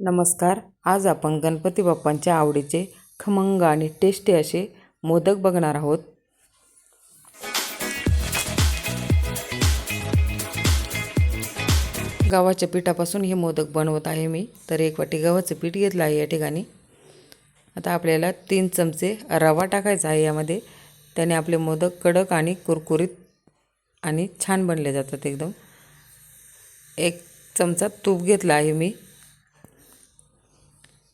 नमस्कार. आज आपण गणपती बाप्पांच्या आवडीचे खमंग आणि टेस्टी असे मोदक बघणार आहोत. गव्हाच्या पिठापासून हे मोदक बनवत आहे मी. तर एक वाटी गव्हाचं पीठ घेतलं आहे या ठिकाणी. आता आपल्याला तीन चमचे रवा टाकायचा आहे यामध्ये. त्याने आपले मोदक कडक आणि कुरकुरीत आणि छान बनले जातात एकदम. एक चमचा तूप घेतला आहे मी.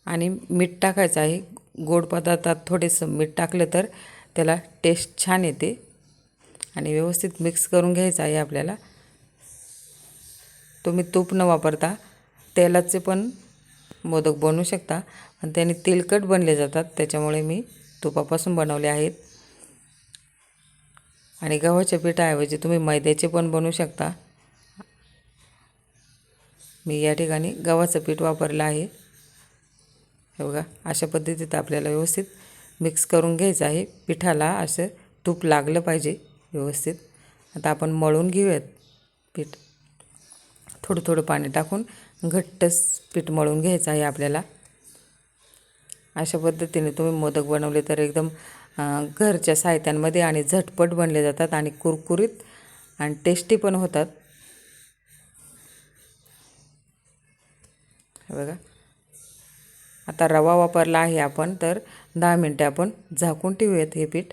आणि मीठ टाकायचं आहे. गोड पदार्थात थोडेसं मीठ टाकलं तर त्याला टेस्ट छान येते. आणि व्यवस्थित मिक्स करून घ्यायचं आहे आपल्याला. तुम्ही तूप न वापरता तेलाचे पण मोदक बनवू शकता. पण त्याने तेलकट बनले जातात. त्याच्यामुळे मी तुपापासून बनवले आहेत. आणि गव्हाच्या पिठाऐवजी तुम्ही मैद्याचे पण बनवू शकता. मी या ठिकाणी गव्हाचं पीठ वापरलं आहे. हे बघा अशा पद्धतीत आपल्याला व्यवस्थित मिक्स करून घ्यायचं आहे. पिठाला असं तूप लागलं पाहिजे व्यवस्थित. आता आपण मळून घेऊयात पीठ. थोडं थोडं पाणी टाकून घट्टच पीठ मळून घ्यायचं आहे आपल्याला. अशा पद्धतीने तुम्ही मोदक बनवले तर एकदम घरच्या साहित्यांमध्ये आणि झटपट बनले जातात आणि कुरकुरीत आणि टेस्टी पण होतात. बघा. आता रवा वापरला आहे आपण तर दहा मिनटे आपण झाकून ठेवूयात हे पीठ.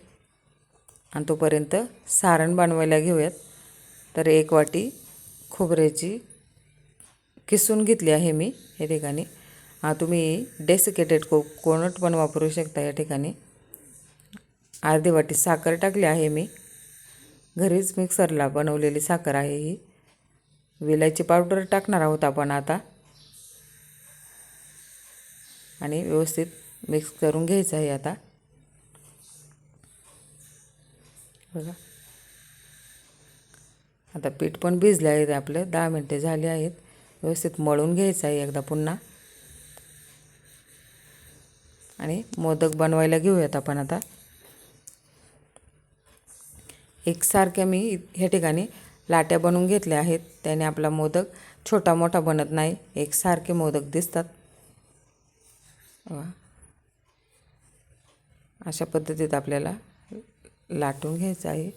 आणि तोपर्यंत सारण बनवायला घेऊयात. तर एक वाटी खोबऱ्याची किसून घेतली आहे मी या ठिकाणी. तुम्ही डेसिकेटेड को कोनट पण वापरू शकता या ठिकाणी. अर्धी वाटी साखर टाकली आहे मी. घरीच मिक्सरला बनवलेली साखर आहे ही. विलायची पावडर टाकणार आहोत आपण आता. आणि व्यवस्थित मिक्स करून घ्यायचं आहे आता. बघा. आता पीठ पण भिजले आहेत आपलं. दहा मिनटे झाले आहेत. व्यवस्थित मळून घ्यायचं आहे एकदा पुन्हा. आणि मोदक बनवायला घेऊयात आपण आता. एकसारख्या मी ह्या ठिकाणी लाट्या बनवून घेतल्या आहेत. त्याने आपला मोदक छोटा मोठा बनत नाही. एकसारखे मोदक दिसतात. अशा पद्धतीत आपल्याला लाटून घ्यायचं आहे.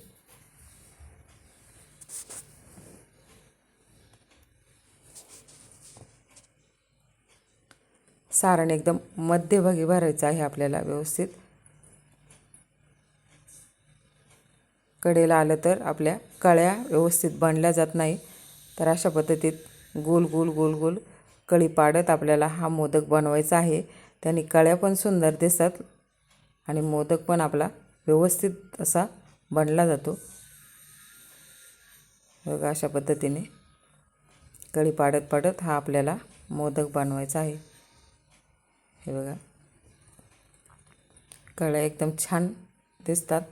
सारण एकदम मध्यभागी भरायचं आहे आपल्याला व्यवस्थित. कडेला आलं तर आपल्या कळ्या व्यवस्थित बनल्या जात नाही. तर अशा पद्धतीत गोल गोल गोल गोल कळी पाडत आपल्याला हा मोदक बनवायचा आहे. त्याने कळ्या पण सुंदर दिसतात आणि मोदक पण आपला व्यवस्थित असा बनला जातो. बघा अशा पद्धतीने कळी पाडत पाडत हा आपल्याला मोदक बनवायचा आहे. हे बघा. कळ्या एकदम छान दिसतात.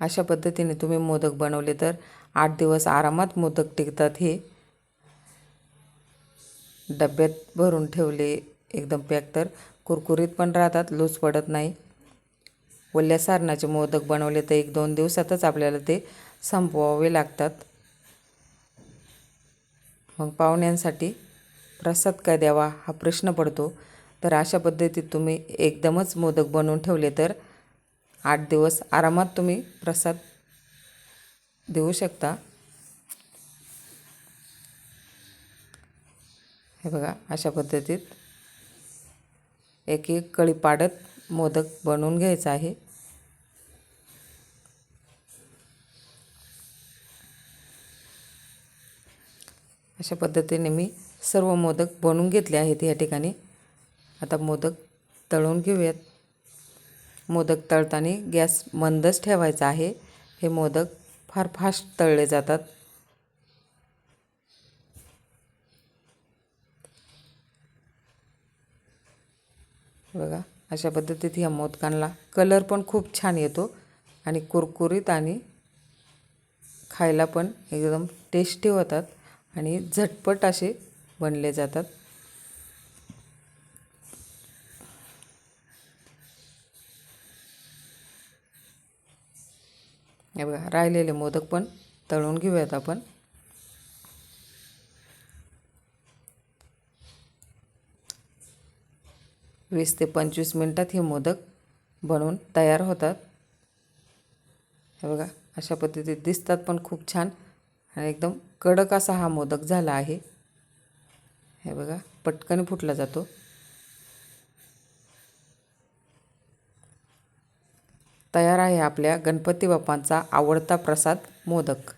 अशा पद्धतीने तुम्ही मोदक बनवले तर आठ दिवस आरामात मोदक टिकतात हे. डब्यात भरून ठेवले एकदम पॅक तर. कुरकुरीत पण राहतात लूज पडत नाही. ओल्या सारणाचे मोदक बनवले तर एक दोन दिवसातच आपल्याला ते संपवावे लागतात. मग पाहुण्यांसाठी प्रसाद काय द्यावा हा प्रश्न पडतो. तर अशा पद्धतीत तुम्ही एकदमच मोदक बनवून ठेवले तर आठ दिवस आरामात तुम्ही प्रसाद देऊ शकता. हे बघा अशा पद्धतीत एक एक कळी पाडत मोदक बनवून घ्यायचा आहे. अशा पद्धतीने मी सर्व मोदक बनवून घेतले आहेत या ठिकाणी. आता मोदक तळून घेऊयात. मोदक तळताना गॅस मंदच ठेवायचा आहे. हे मोदक फार फास्ट तळले जातात. बघा अशा पद्धतीत ह्या मोदकांना कलर पण खूप छान येतो आणि कुरकुरीत आणि खायला पण एकदम टेस्टी होतात आणि झटपट असे बनले जातात. हे बघा राहिलेले मोदक पण तळून घेऊयात आपण. वीस ते पंचवीस मिनटात हे मोदक बनवून तयार होतात. हे बघा अशा पद्धतीत दिसतात पण खूप छान आणि एकदम कडक असा हा मोदक झाला आहे. हे बघा पटकन फुटला जातो. तयार आहे आपल्या गणपती बाप्पांचा आवडता प्रसाद मोदक.